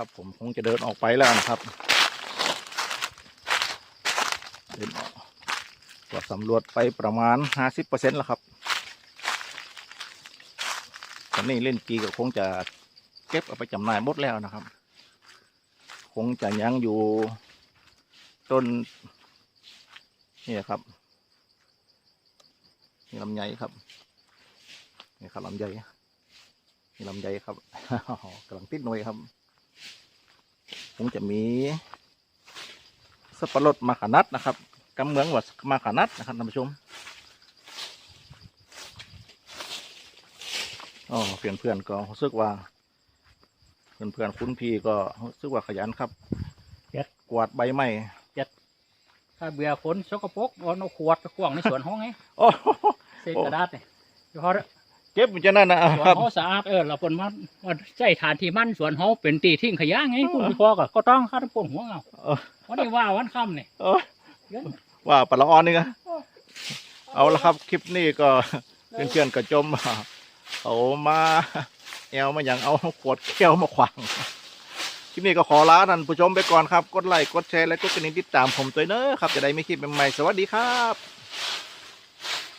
ครับ ผมคงจะเดินออกไปแล้วนะครับเดินออกตรวจสำรวจไปประมาณห้าสิบเปอร์เซ็นต์แล้วครับตอนนี้เล่นกีก็คงจะเก็บเอาไปจำหน่ายหมดแล้วนะครับ คงจะยังอยู่ต้นนี่ครับนี่ลำไยครับนี่ครับลำไยนี่ลำไยครับกำลังติดหน่วยครับ คงจะมีสับปะรดมาขานัดนะครับกำเมืองว่ามาขานัดนะครับท่านผู้ชมอ๋อเพื่อนเพื่อนๆก็รู้สึกว่า เพื่อนเพื่อนๆคุณพี่ก็รู้สึกว่าขยันครับเจ็ดกวาดใบไม้ถ้าเบื่อฝนสกปรกเอาเอาขวดไปขวางในสวนห้องไงโอ้เศษกระดาษเนี่ยเฉพาะเก็บมันจะนั่นนะสวนครับห้องสะอาดเออเราเปินมาว่าใช้ฐานที่มั่นสวนห้องเป็นตีทิ้งขยะไงคุณพ่อก็ก็ต้องข้าทั้งปวงหัวเอาเออ วันนี้ว่าวันค่ำเนี่ยเออว่าปลาละออนนี่ไงเอาละครับ คลิปนี้ก็เพื่อนๆก็จมเอามาแอวมาอย่างเอาขวดแก้วมาขวางคลิปนี้ก็ขอลาท่านผู้ชมไปก่อนครับ กดไลค์กดแชร์และกดกระดิ่งติดตามผมตัวเนอะครับจะได้ไม่คลิปใหม่ๆสวัสดีครับ